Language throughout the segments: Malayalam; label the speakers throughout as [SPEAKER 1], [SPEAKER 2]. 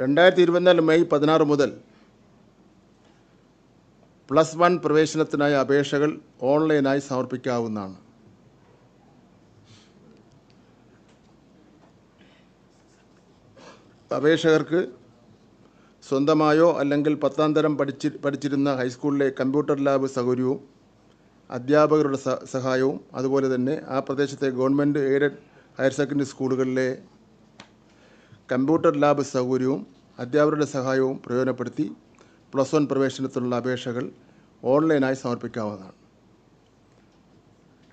[SPEAKER 1] രണ്ടായിരത്തി ഇരുപത്തിനാല് മെയ് പതിനാറ് മുതൽ പ്ലസ് വൺ പ്രവേശനത്തിനായി അപേക്ഷകൾ ഓൺലൈനായി സമർപ്പിക്കാവുന്നതാണ്. അപേക്ഷകർക്ക് സ്വന്തമായോ അല്ലെങ്കിൽ പത്താം തരം പഠിച്ചി പഠിച്ചിരുന്ന ഹൈസ്കൂളിലെ കമ്പ്യൂട്ടർ ലാബ് സൗകര്യവും അധ്യാപകരുടെ സഹായവും അതുപോലെ തന്നെ ആ പ്രദേശത്തെ ഗവൺമെന്റ് എയ്ഡഡ് ഹയർ സെക്കൻഡറി സ്കൂളുകളിലെ കമ്പ്യൂട്ടർ ലാബ് സൗകര്യവും അധ്യാപകരുടെ സഹായവും പ്രയോജനപ്പെടുത്തി പ്ലസ് വൺ പ്രവേശനത്തിനുള്ള അപേക്ഷകൾ ഓൺലൈനായി സമർപ്പിക്കാവുന്നതാണ്.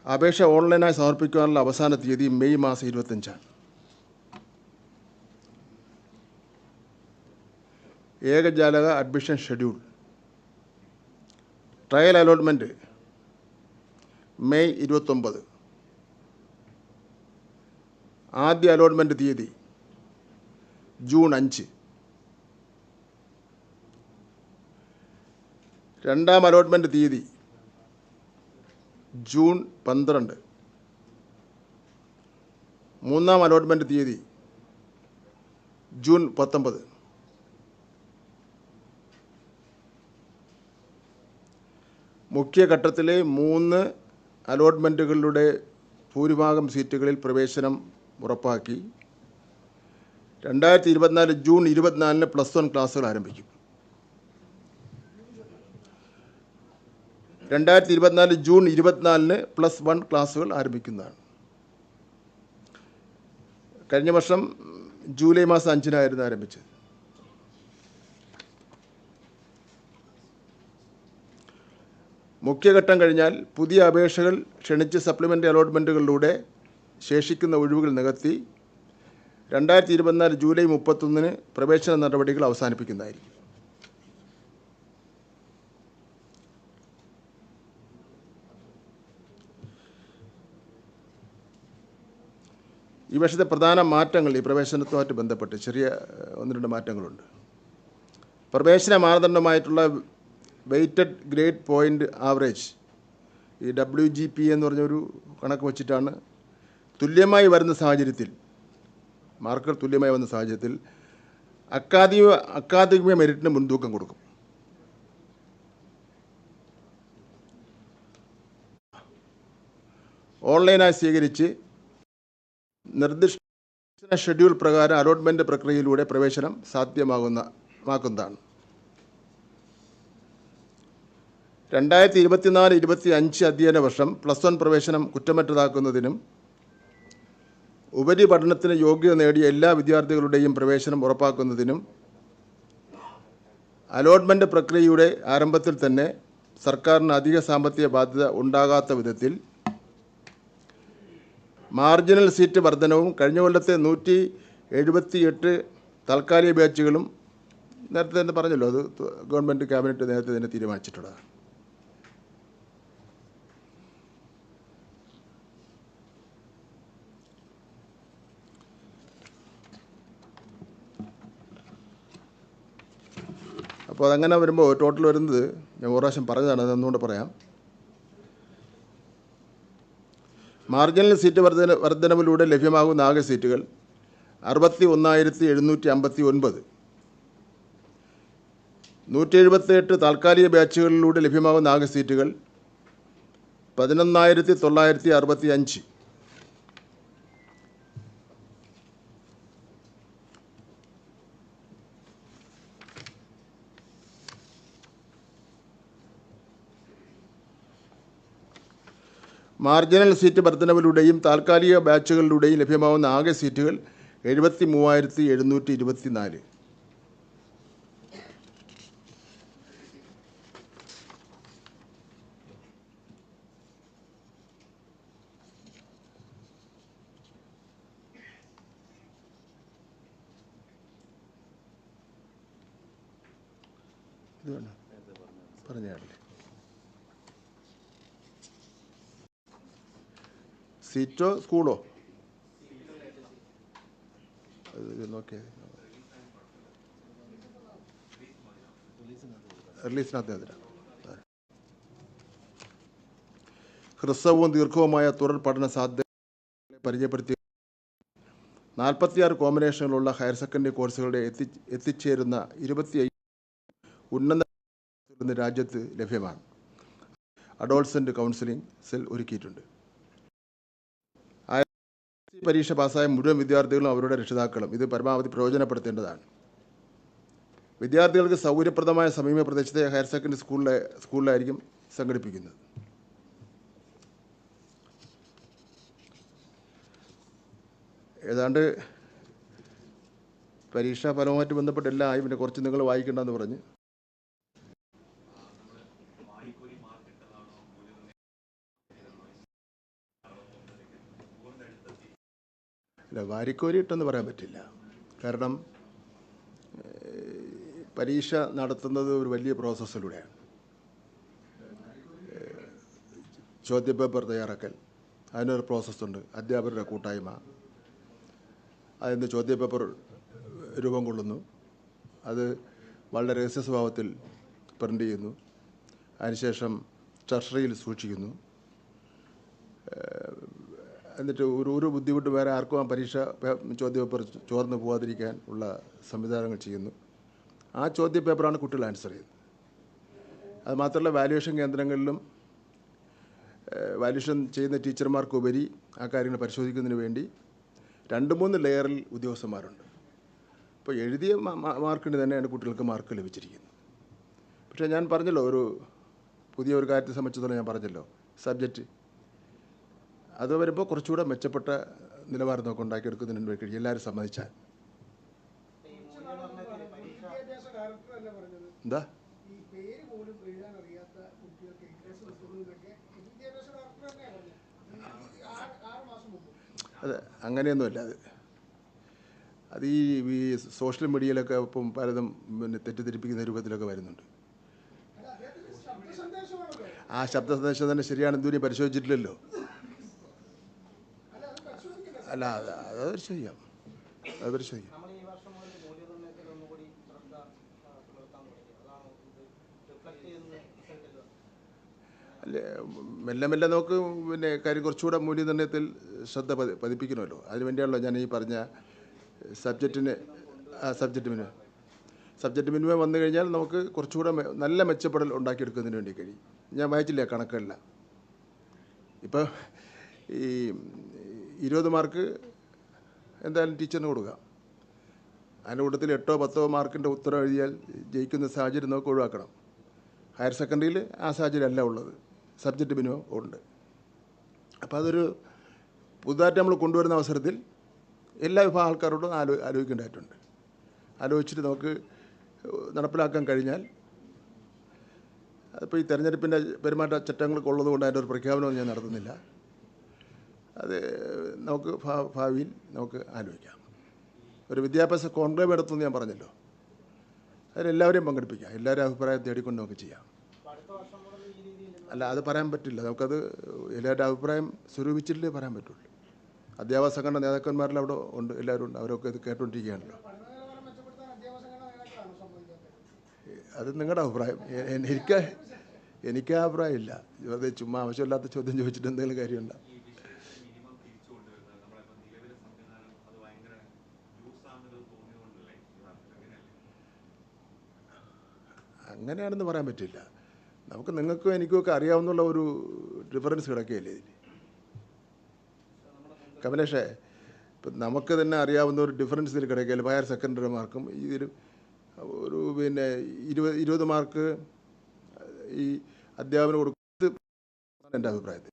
[SPEAKER 1] അപേക്ഷ ഓൺലൈനായി സമർപ്പിക്കാനുള്ള അവസാന തീയതി മെയ് മാസം ഇരുപത്തഞ്ചാണ് ഏകജാലക admission schedule. Trial allotment May ഇരുപത്തൊമ്പത്. ആദ്യ അലോട്ട്മെന്റ് തീയതി ജൂൺ അഞ്ച്. രണ്ടാം അലോട്ട്മെന്റ് തീയതി ജൂൺ പന്ത്രണ്ട്. മൂന്നാം അലോട്ട്മെന്റ് തീയതി ജൂൺ പത്തൊമ്പത്. മുഖ്യഘട്ടത്തിലെ മൂന്ന് അലോട്ട്മെന്റുകളുടെ ഭൂരിഭാഗം സീറ്റുകളിൽ പ്രവേശനം ഉറപ്പാക്കി. രണ്ടായിരത്തി ഇരുപത്തിനാല് ജൂൺ ഇരുപത്തിനാലിന് പ്ലസ് വൺ ക്ലാസ്സുകൾ ആരംഭിക്കും. രണ്ടായിരത്തി ഇരുപത്തിനാല് ജൂൺ ഇരുപത്തിനാലിന് പ്ലസ് വൺ ക്ലാസ്സുകൾ ആരംഭിക്കുന്നതാണ്. കഴിഞ്ഞ വർഷം ജൂലൈ മാസം അഞ്ചിനായിരുന്നു ആരംഭിച്ചത്. മുഖ്യഘട്ടം കഴിഞ്ഞാൽ പുതിയ അപേക്ഷകൾ ക്ഷണിച്ച് സപ്ലിമെന്ററി അലോട്ട്മെന്റുകളിലൂടെ ശേഷിക്കുന്ന ഒഴിവുകൾ നികത്തി രണ്ടായിരത്തി ഇരുപത്തിനാല് ജൂലൈ മുപ്പത്തൊന്നിന് പ്രവേശന നടപടികൾ അവസാനിപ്പിക്കുന്നതായിരിക്കും. ഈ വർഷത്തെ പ്രധാന മാറ്റങ്ങൾ ഈ പ്രവേശനത്തുമായിട്ട് ബന്ധപ്പെട്ട് ചെറിയ ഒന്ന് രണ്ട് മാറ്റങ്ങളുണ്ട്. പ്രവേശന മാനദണ്ഡമായിട്ടുള്ള വെയ്റ്റഡ് ഗ്രേഡ് പോയിന്റ് ആവറേജ് ഈ ഡബ്ല്യു ജി പി എന്ന് പറഞ്ഞൊരു കണക്ക് വച്ചിട്ടാണ് തുല്യമായി വരുന്ന സാഹചര്യത്തിൽ മാർക്കുകൾ തുല്യമായി വന്ന സാഹചര്യത്തിൽ അക്കാദമിക അക്കാദമിക മെറിറ്റിന് മുൻതൂക്കം കൊടുക്കും. ഓൺലൈനായി സ്വീകരിച്ച് നിർദ്ദിഷ്ട ഷെഡ്യൂൾ പ്രകാരം അലോട്ട്മെന്റ് പ്രക്രിയയിലൂടെ പ്രവേശനം സാധ്യമാകുന്ന മാക്കുന്നതാണ്. രണ്ടായിരത്തി ഇരുപത്തിനാല് ഇരുപത്തി അഞ്ച് അധ്യയന വർഷം പ്ലസ് വൺ പ്രവേശനം കുറ്റമറ്റതാക്കുന്നതിനും ഉപരിപഠനത്തിന് യോഗ്യത നേടിയ എല്ലാ വിദ്യാർത്ഥികളുടെയും പ്രവേശനം ഉറപ്പാക്കുന്നതിനും അലോട്ട്മെന്റ് പ്രക്രിയയുടെ ആരംഭത്തിൽ തന്നെ സർക്കാരിന് അധിക സാമ്പത്തിക ബാധ്യത ഉണ്ടാകാത്ത വിധത്തിൽ മാർജിനൽ സീറ്റ് വർധനവും കഴിഞ്ഞ കൊല്ലത്തെ നൂറ്റി എഴുപത്തി എട്ട് താൽക്കാലിക ബാച്ചുകളും നേരത്തെ തന്നെ പറഞ്ഞല്ലോ അത് ഗവൺമെന്റ് ക്യാബിനറ്റ് നേരത്തെ തന്നെ തീരുമാനിച്ചിട്ടുള്ളതാണ്. അപ്പോൾ അതങ്ങനെ വരുമ്പോൾ ടോട്ടൽ വരുന്നത് ഞാൻ ഒരു പ്രാവശ്യം പറഞ്ഞതാണ് അത് ഒന്നുകൂടെ പറയാം. മാർജിനൽ സീറ്റ് വർധന വർധനവിലൂടെ ലഭ്യമാകുന്ന ആകെ സീറ്റുകൾ അറുപത്തി ഒന്നായിരത്തി എഴുന്നൂറ്റി അമ്പത്തി ഒൻപത് നൂറ്റി എഴുപത്തിയെട്ട് താൽക്കാലിക ബാച്ചുകളിലൂടെ ലഭ്യമാകുന്ന ആകെ സീറ്റുകൾ പതിനൊന്നായിരത്തി തൊള്ളായിരത്തി അറുപത്തി അഞ്ച് മാർജിനൽ സീറ്റ് വർധനവിലൂടെയും താൽക്കാലിക ബാച്ചുകളിലൂടെയും ലഭ്യമാവുന്ന ആകെ സീറ്റുകൾ എഴുപത്തി മൂവായിരത്തി എഴുന്നൂറ്റി ഇരുപത്തി നാല് പറഞ്ഞാലേ സീറ്റോ സ്കൂളോ? ഹ്രസ്വവും ദീർഘവുമായ തുടർ പഠന സാധ്യത പരിചയപ്പെടുത്തി നാൽപ്പത്തിയാറ് കോമ്പിനേഷനുകളുള്ള ഹയർ സെക്കൻഡറി കോഴ്സുകളുടെ എത്തി എത്തിച്ചേരുന്ന ഇരുപത്തി ഉന്നത രാജ്യത്ത് ലഭ്യമാണ്. അഡോൾസന്റ് കൗൺസിലിംഗ് സെൽ ഒരുക്കിയിട്ടുണ്ട്. പരീക്ഷ പാസ്സായ മുഴുവൻ വിദ്യാർത്ഥികളും അവരുടെ രക്ഷിതാക്കളും. ഇത് പരമാവധി പ്രയോജനപ്പെടുത്തേണ്ടതാണ്. വിദ്യാർത്ഥികൾക്ക് സൗകര്യപ്രദമായ സമീപ പ്രദേശത്തെ ഹയർ സെക്കൻഡറി സ്കൂളിലെ സ്കൂളിലായിരിക്കും സംഘടിപ്പിക്കുന്നത്. ഏതാണ്ട് പരീക്ഷാ ഫലവുമായിട്ട് ബന്ധപ്പെട്ട് എല്ലാം ആയി. പിന്നെ കുറച്ച് നിങ്ങൾ വായിക്കേണ്ടെന്ന് പറഞ്ഞ് അല്ല വാരിക്കോരി ഇട്ടെന്ന് പറയാൻ പറ്റില്ല. കാരണം പരീക്ഷ നടത്തുന്നത് ഒരു വലിയ പ്രോസസ്സിലൂടെയാണ്. ചോദ്യപേപ്പർ തയ്യാറാക്കൽ അതിനൊരു പ്രോസസ്സുണ്ട്. അധ്യാപകരുടെ കൂട്ടായ്മ അതിന് ചോദ്യപേപ്പർ രൂപം കൊള്ളുന്നു. അത് വളരെ രഹസ്യ സ്വഭാവത്തിൽ പ്രിന്റ് ചെയ്യുന്നു അതിനുശേഷം ട്രഷറിയിൽ സൂക്ഷിക്കുന്നു. എന്നിട്ട് ഒരു ഒരു ബുദ്ധിമുട്ട് വേറെ ആർക്കും ആ പരീക്ഷ ചോദ്യപേപ്പർ ചോർന്ന് പോകാതിരിക്കാൻ ഉള്ള സംവിധാനങ്ങൾ ചെയ്യുന്നു. ആ ചോദ്യ പേപ്പറാണ് കുട്ടികൾ ആൻസർ ചെയ്യുന്നത്. അതുമാത്രമല്ല വാല്യുവേഷൻ കേന്ദ്രങ്ങളിലും വാല്യുവേഷൻ ചെയ്യുന്ന ടീച്ചർമാർക്കുപരി ആ കാര്യങ്ങൾ പരിശോധിക്കുന്നതിന് വേണ്ടി രണ്ട് മൂന്ന് ലെയറിൽ ഉദ്യോഗസ്ഥന്മാരുണ്ട്. അപ്പോൾ എഴുതിയ മാർക്കിന് തന്നെയാണ് കുട്ടികൾക്ക് മാർക്ക് ലഭിച്ചിരിക്കുന്നത്. പക്ഷേ ഞാൻ പറഞ്ഞല്ലോ ഒരു പുതിയ ഒരു കാര്യത്തെ സംബന്ധിച്ചിടത്തോളം ഞാൻ പറഞ്ഞല്ലോ സബ്ജക്റ്റ് അത് വരുമ്പോൾ കുറച്ചുകൂടെ മെച്ചപ്പെട്ട നിലവാരം നമുക്ക് ഉണ്ടാക്കിയെടുക്കുന്നതിന് വേണ്ടി കഴിയും. എല്ലാവരും സമ്മതിച്ചാൽ. എന്താ? അതെ അങ്ങനെയൊന്നുമല്ല. അത് അത് ഈ ഈ സോഷ്യൽ മീഡിയയിലൊക്കെ ഇപ്പം പലതും പിന്നെ തെറ്റിദ്ധരിപ്പിക്കുന്ന രൂപത്തിലൊക്കെ വരുന്നുണ്ട്. ആ ശബ്ദ സന്ദേശം തന്നെ ശരിയാണെന്ന് ഇതുവരെ പരിശോധിച്ചിട്ടില്ലല്ലോ
[SPEAKER 2] അല്ല അത് പരിശോധിക്കണ്ടേ
[SPEAKER 1] അല്ല അത് അത് പരിശോധിക്കാം അത് പരിശോധിക്കാം
[SPEAKER 3] നമ്മൾ ഈ വർഷം മുതൽ മൂല്യനിർണയത്തിൽ ഒന്നുകൂടി ശ്രദ്ധ ആ, പുലർത്താൻ തുടങ്ങി അത് റിഫ്ലക്ട് ചെയ്യുന്ന റിസൾട്ടിൽ
[SPEAKER 1] അല്ലേ മെല്ലെ മെല്ലെ നമുക്ക് പിന്നെ കാര്യം കുറച്ചുകൂടെ മൂല്യനിർണയത്തിൽ ശ്രദ്ധ പതി പതിപ്പിക്കണമല്ലോ. അതിന് വേണ്ടിയാണല്ലോ ഞാൻ ഈ പറഞ്ഞ സബ്ജക്റ്റിന് സബ്ജക്റ്റ് മിനിമം. സബ്ജക്റ്റ് മിനിമം വന്നു കഴിഞ്ഞാൽ നമുക്ക് കുറച്ചുകൂടെ നല്ല മെച്ചപ്പെടൽ ഉണ്ടാക്കിയെടുക്കുന്നതിന് വേണ്ടി കഴിയും. ഞാൻ വായിച്ചില്ല കണക്കല്ല? ഇപ്പോൾ ഈ ഇരുപത് മാർക്ക് എന്തായാലും ടീച്ചറിന് കൊടുക്കുക. അതിന്റെ കൂട്ടത്തിൽ എട്ടോ പത്തോ മാർക്കിന്റെ ഉത്തരം എഴുതിയാൽ ജയിക്കുന്ന സാഹചര്യം നമുക്ക് ഒഴിവാക്കണം. ഹയർ സെക്കൻഡറിയിൽ ആ സാഹചര്യം അല്ല ഉള്ളത്. സബ്ജക്റ്റ് മിനിമം ഉണ്ട്. അപ്പോൾ അതൊരു പുതുതായിട്ട് നമ്മൾ കൊണ്ടുവരുന്ന അവസരത്തിൽ എല്ലാ വിഭാഗം ആൾക്കാരോടും ആലോ ആലോചിക്കേണ്ടതായിട്ടുണ്ട്. ആലോചിച്ചിട്ട് നമുക്ക് നടപ്പിലാക്കാൻ കഴിഞ്ഞാൽ അതിപ്പോൾ ഈ തെരഞ്ഞെടുപ്പിന്റെ പെരുമാറ്റ ചട്ടങ്ങളൊക്കെ ഉള്ളത് കൊണ്ട് അതിന്റെ ഒരു പ്രഖ്യാപനമൊന്നും ഞാൻ നടത്തുന്നില്ല. അത് നമുക്ക് ഭാവിയിൽ നമുക്ക് ആലോചിക്കാം. ഒരു വിദ്യാഭ്യാസ കോൺക്ലേവ് നടത്തുമെന്ന് ഞാൻ പറഞ്ഞല്ലോ. അതിലെല്ലാവരെയും പങ്കെടുപ്പിക്കാം. എല്ലാവരും അഭിപ്രായം തേടിക്കൊണ്ട് നമുക്ക് ചെയ്യാം. അല്ല അത് പറയാൻ പറ്റില്ല. നമുക്കത് എല്ലാവരുടെ അഭിപ്രായം സ്വരൂപിച്ചിട്ടേ പറയാൻ പറ്റുള്ളൂ. അധ്യാപക സംഘടന നേതാക്കന്മാരെല്ലാം അവിടെ ഉണ്ട് എല്ലാവരും ഉണ്ട്. അവരൊക്കെ ഇത് കേട്ടുകൊണ്ടിരിക്കുകയാണല്ലോ അത് നിങ്ങളുടെ അഭിപ്രായം. എനിക്ക് എനിക്ക് അഭിപ്രായം അഭിപ്രായമില്ല വെറുതെ ചുമ്മാ ആവശ്യമില്ലാത്ത ചോദ്യം ചോദിച്ചിട്ട് എന്തെങ്കിലും കാര്യമുണ്ടോ? അങ്ങനെയാണെന്ന് പറയാൻ പറ്റില്ല. നമുക്ക് നിങ്ങൾക്കും എനിക്കും ഒക്കെ അറിയാവുന്നുള്ള ഒരു ഡിഫറൻസ് കിടക്കുകയല്ലേ ഇതിൽ കമലേഷേ ഇപ്പം നമുക്ക് തന്നെ അറിയാവുന്ന ഒരു ഡിഫറൻസ് ഇതിൽ കിടക്കുകയല്ലേ? ഹയർ സെക്കൻഡറി മാർക്കും ഇതിൽ ഒരു പിന്നെ ഇരുപത് ഇരുപത് മാർക്ക് ഈ അധ്യാപനം കൊടുക്കുന്നത് എന്റെ അഭിപ്രായത്തിൽ.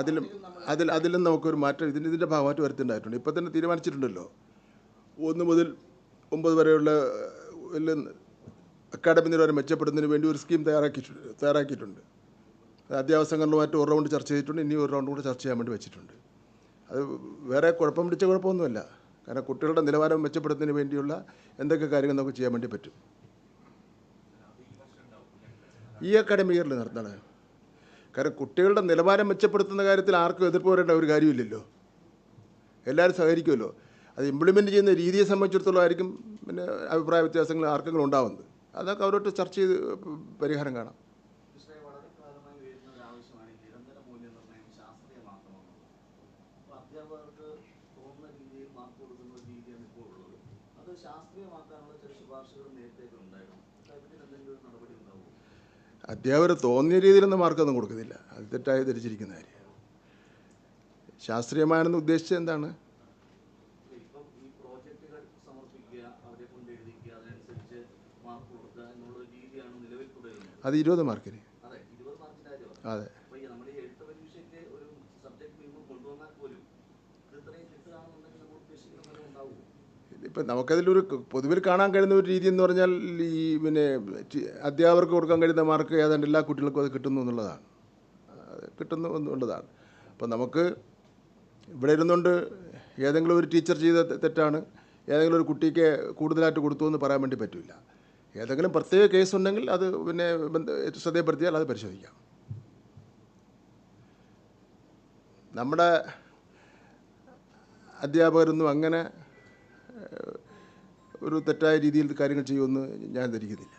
[SPEAKER 1] അതിലും അതിൽ അതിലും നമുക്കൊരു മാറ്റം ഇതിന്റെ ഇതിന്റെ ഭാഗമായിട്ട് വരുത്തിണ്ടായിട്ടുണ്ട് ഇപ്പം തന്നെ തീരുമാനിച്ചിട്ടുണ്ടല്ലോ. ഒന്ന് മുതൽ ഒമ്പത് വരെയുള്ള അക്കാഡമി നിലവാരം മെച്ചപ്പെടുന്നതിന് വേണ്ടി ഒരു സ്കീം തയ്യാറാക്കിയിട്ടുണ്ട് തയ്യാറാക്കിയിട്ടുണ്ട്. അത് അധ്യാപക സംഘടനകളുമായിട്ട് ഒരു റൗണ്ട് ചർച്ച ചെയ്തിട്ടുണ്ട് ഇനി ഒരു റൗണ്ട് കൂടെ ചർച്ച ചെയ്യാൻ വേണ്ടി വെച്ചിട്ടുണ്ട്. അത് വേറെ കുഴപ്പം പിടിച്ച കുഴപ്പമൊന്നുമല്ല. കാരണം കുട്ടികളുടെ നിലവാരം മെച്ചപ്പെടുത്തുന്നതിന് വേണ്ടിയുള്ള എന്തൊക്കെ കാര്യങ്ങൾ നമുക്ക് ചെയ്യാൻ വേണ്ടി പറ്റും. ഈ അക്കാഡമി ഇയറിൽ നടത്തണേ കാരണം കുട്ടികളുടെ നിലവാരം മെച്ചപ്പെടുത്തുന്ന കാര്യത്തിൽ ആർക്കും എതിർപ്പ് വരേണ്ട ഒരു കാര്യമില്ലല്ലോ. എല്ലാവരും സഹകരിക്കുമല്ലോ. അത് ഇംപ്ലിമെന്റ് ചെയ്യുന്ന രീതിയെ സംബന്ധിച്ചിടത്തോളം ആയിരിക്കും പിന്നെ അഭിപ്രായ വ്യത്യാസങ്ങൾ ആർക്കെങ്കിലും ഉണ്ടാവുന്നത്. അതൊക്കെ അവരോട്ട് ചർച്ച ചെയ്ത് പരിഹാരം കാണാം. അധ്യാപകർ തോന്നിയ രീതിയിലൊന്നും മാർക്കൊന്നും കൊടുക്കുന്നില്ല. അത് തെറ്റായി ധരിച്ചിരിക്കുന്ന കാര്യം ശാസ്ത്രീയമായെന്ന് ഉദ്ദേശിച്ചത് എന്താണ്? നമ്മൾ ഇരുപത് മാർക്കിന്.
[SPEAKER 4] അതെ
[SPEAKER 1] ഇപ്പം നമുക്കതിലൊരു പൊതുവിൽ കാണാൻ കഴിയുന്ന ഒരു രീതി എന്ന് പറഞ്ഞാൽ ഈ പിന്നെ അധ്യാപകർക്ക് കൊടുക്കാൻ കഴിയുന്ന മാർക്ക് ഏതാണ്ട് എല്ലാ കുട്ടികൾക്കും അത് കിട്ടുന്നു എന്നുള്ളതാണ്. അത് കിട്ടുന്നു എന്നുള്ളതാണ്. അപ്പം നമുക്ക് ഇവിടെ ഇരുന്നുകൊണ്ട് ഏതെങ്കിലും ഒരു ടീച്ചർ ചെയ്ത തെറ്റാണ് ഏതെങ്കിലും ഒരു കുട്ടിക്ക് കൂടുതലായിട്ട് കൊടുത്തു എന്ന് പറയാൻ വേണ്ടി പറ്റില്ല ഏതെങ്കിലും പ്രത്യേക കേസ് ഉണ്ടെങ്കിൽ അത് പിന്നെ ശ്രദ്ധയപ്പെടുത്തിയാൽ അത് പരിശോധിക്കാം. നമ്മുടെ അധ്യാപകരൊന്നും അങ്ങനെ ഒരു തെറ്റായ രീതിയിൽ കാര്യങ്ങൾ ചെയ്യുമെന്ന് ഞാൻ ധരിക്കുന്നില്ല.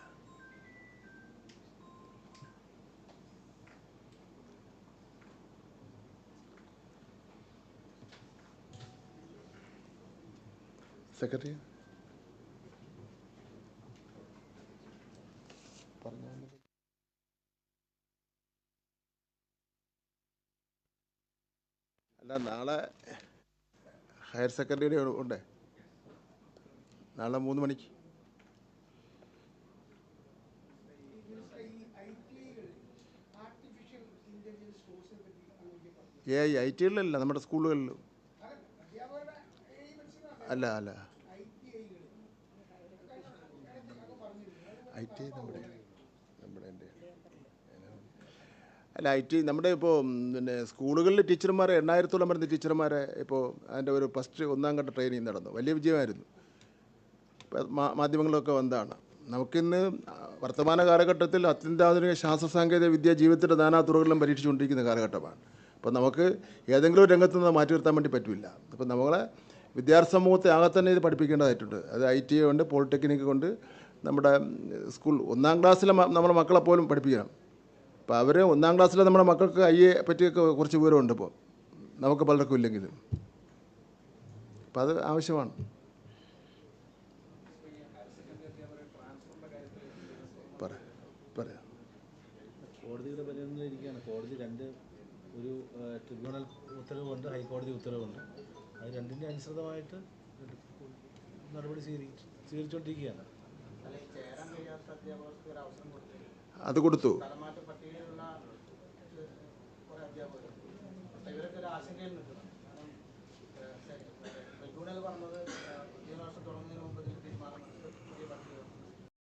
[SPEAKER 1] സെക്രട്ടറി? അല്ല നാളെ ഹയർ സെക്കൻഡറി ഉണ്ടേ? നാളെ മൂന്ന് മണിക്ക്.
[SPEAKER 2] ഏ ഐ
[SPEAKER 1] ടികളിലല്ല നമ്മുടെ സ്കൂളുകളിലും. അല്ല അല്ല.
[SPEAKER 2] ഐ ടി
[SPEAKER 1] നമ്മുടെ എന്റെ അല്ല ഐ ടി നമ്മുടെ ഇപ്പോൾ പിന്നെ സ്കൂളുകളിൽ ടീച്ചർമാരെ എണ്ണായിരത്തോളം വരുന്ന ടീച്ചർമാരെ ഇപ്പോൾ അതിന്റെ ഒരു ഫസ്റ്റ് ഒന്നാം ഘട്ട ട്രെയിനിങ് നടന്നു. വലിയ വിജയമായിരുന്നു. മാധ്യമങ്ങളൊക്കെ വന്നതാണ്. നമുക്കിന്ന് വർത്തമാന കാലഘട്ടത്തിൽ അത്യന്താധുനിക ശാസ്ത്ര സാങ്കേതിക വിദ്യ ജീവിതത്തിന്റെ നാനാതുറകളിലും പരീക്ഷിച്ചുകൊണ്ടിരിക്കുന്ന കാലഘട്ടമാണ്. അപ്പോൾ നമുക്ക് ഏതെങ്കിലും ഒരു രംഗത്ത് നിന്ന് മാറ്റി നിർത്താൻ വേണ്ടി പറ്റില്ല. അപ്പോൾ നമ്മളെ വിദ്യാർത്ഥി സമൂഹത്തെ ആകെ തന്നെ ഇത് പഠിപ്പിക്കേണ്ടതായിട്ടുണ്ട്. അത് ഐ ടി കൊണ്ട് പോളിടെക്നിക്ക് കൊണ്ട് നമ്മുടെ സ്കൂൾ ഒന്നാം ക്ലാസ്സിലെ നമ്മുടെ മക്കളെ പോലും പഠിപ്പിക്കണം. അപ്പോൾ അവർ ഒന്നാം ക്ലാസ്സിലെ നമ്മുടെ മക്കൾക്ക് ഐ എ പറ്റിയൊക്കെ കുറച്ച് വിവരമുണ്ട് ഇപ്പോൾ നമുക്ക് പലർക്കും ഇല്ലെങ്കിലും. അപ്പോൾ അത് ആവശ്യമാണ്. പറയാം
[SPEAKER 5] കോടതിയുടെ പരിഗണനയിലിരിക്കുകയാണ് കോടതി രണ്ട് ഒരു ട്രിബ്യൂണൽ ഉത്തരവുണ്ട് ഹൈക്കോടതി ഉത്തരവുണ്ട് അത് രണ്ടിന്റെ അനുസൃതമായിട്ട് നടപടി സ്വീകരിച്ച് സ്വീകരിച്ചുകൊണ്ടിരിക്കുകയാണ്
[SPEAKER 3] ചേരാൻ കഴിയാത്ത അധ്യാപകർക്ക് ഒരു അവസരം കൊടുത്തില്ല?
[SPEAKER 1] അത് കൊടുത്തു
[SPEAKER 3] ട്രിബ്യൂണൽ പറഞ്ഞത് പുതിയ വർഷം തുടങ്ങുന്നതിന് മുമ്പ്